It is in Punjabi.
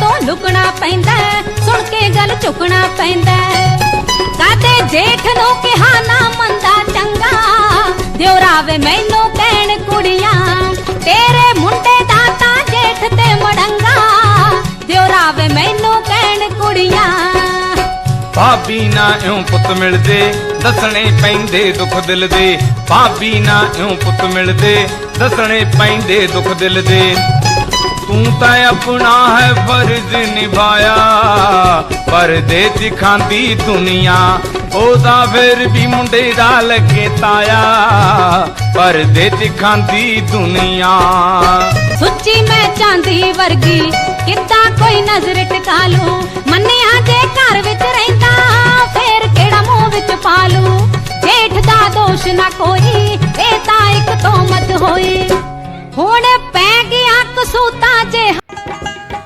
ਤੋਂ ਲੁਕਣਾ ਪੈਂਦਾ ਸੁਣ ਕੇ ਗੱਲ ਚੁੱਕਣਾ ਪੈਂਦਾ ਹੈ। ਜੇਠ ਨੂੰ ਕਿਹਾ, ਨਾ ਮੰਦਾ ਚੰਗਾ ਦਿਉਰਾਵੇ ਮੈਨੂੰ ਕਹਿਣ ਕੁੜੀਆਂ। ਤੇਰੇ ਮੁੰਡੇ ਦਾ ਤਾਂ ਜੇਠ ਤੇ ਮੜੰਗਾ ਦਿਉਰਾਵੇ ਮੈਨੂੰ ਕਹਿਣ ਕੁੜੀਆਂ। ਭਾਬੀ ਨਾ ਇਉਂ ਪੁੱਤ ਮਿਲਦੇ, ਦੱਸਣੇ ਪੈਂਦੇ ਦੁੱਖ ਦਿਲ ਦੇ। ਭਾਬੀ ਨਾ ਇਉਂ ਪੁੱਤ ਮਿਲਦੇ, ਦੱਸਣੇ ਪੈਂਦੇ ਦੁੱਖ ਦਿਲ ਦੇ। ਤੂੰ ਤਾਂ ਆਪਣਾ ਹੈ ਫਰਜ਼ ਨਿਭਾਇਆ। ਪਰਦੇ ਚ ਖਾਂਦੀ ਦੁਨੀਆ, ਉਹਦਾ ਫਿਰ ਵੀ ਮੁੰਡੇ ਦਾ ਲੱਗੇ ਤਾਇਆ। ਪਰਦੇ ਚ ਦੁਨੀਆ। ਸੁੱਚੀ ਮੈਂ ਚਾਂਦੀ ਵਰਗੀ, ਕਿੱਦਾਂ ਕੋਈ ਨਜ਼ਰ ਟਿਕਾ ਲੂ? ਮੰਨਿਆ ਜੇ ਘਰ ਵਿੱਚ ਰਹਿੰਦਾ, ਫੇਰ ਕਿਹੜਾ ਮੂੰਹ ਵਿੱਚ ਪਾ ਲੂ? ਜੇਠ ਦਾ ਦੋਸ਼ ਨਾ ਕੋਈ, ਇਹ ਤਾਂ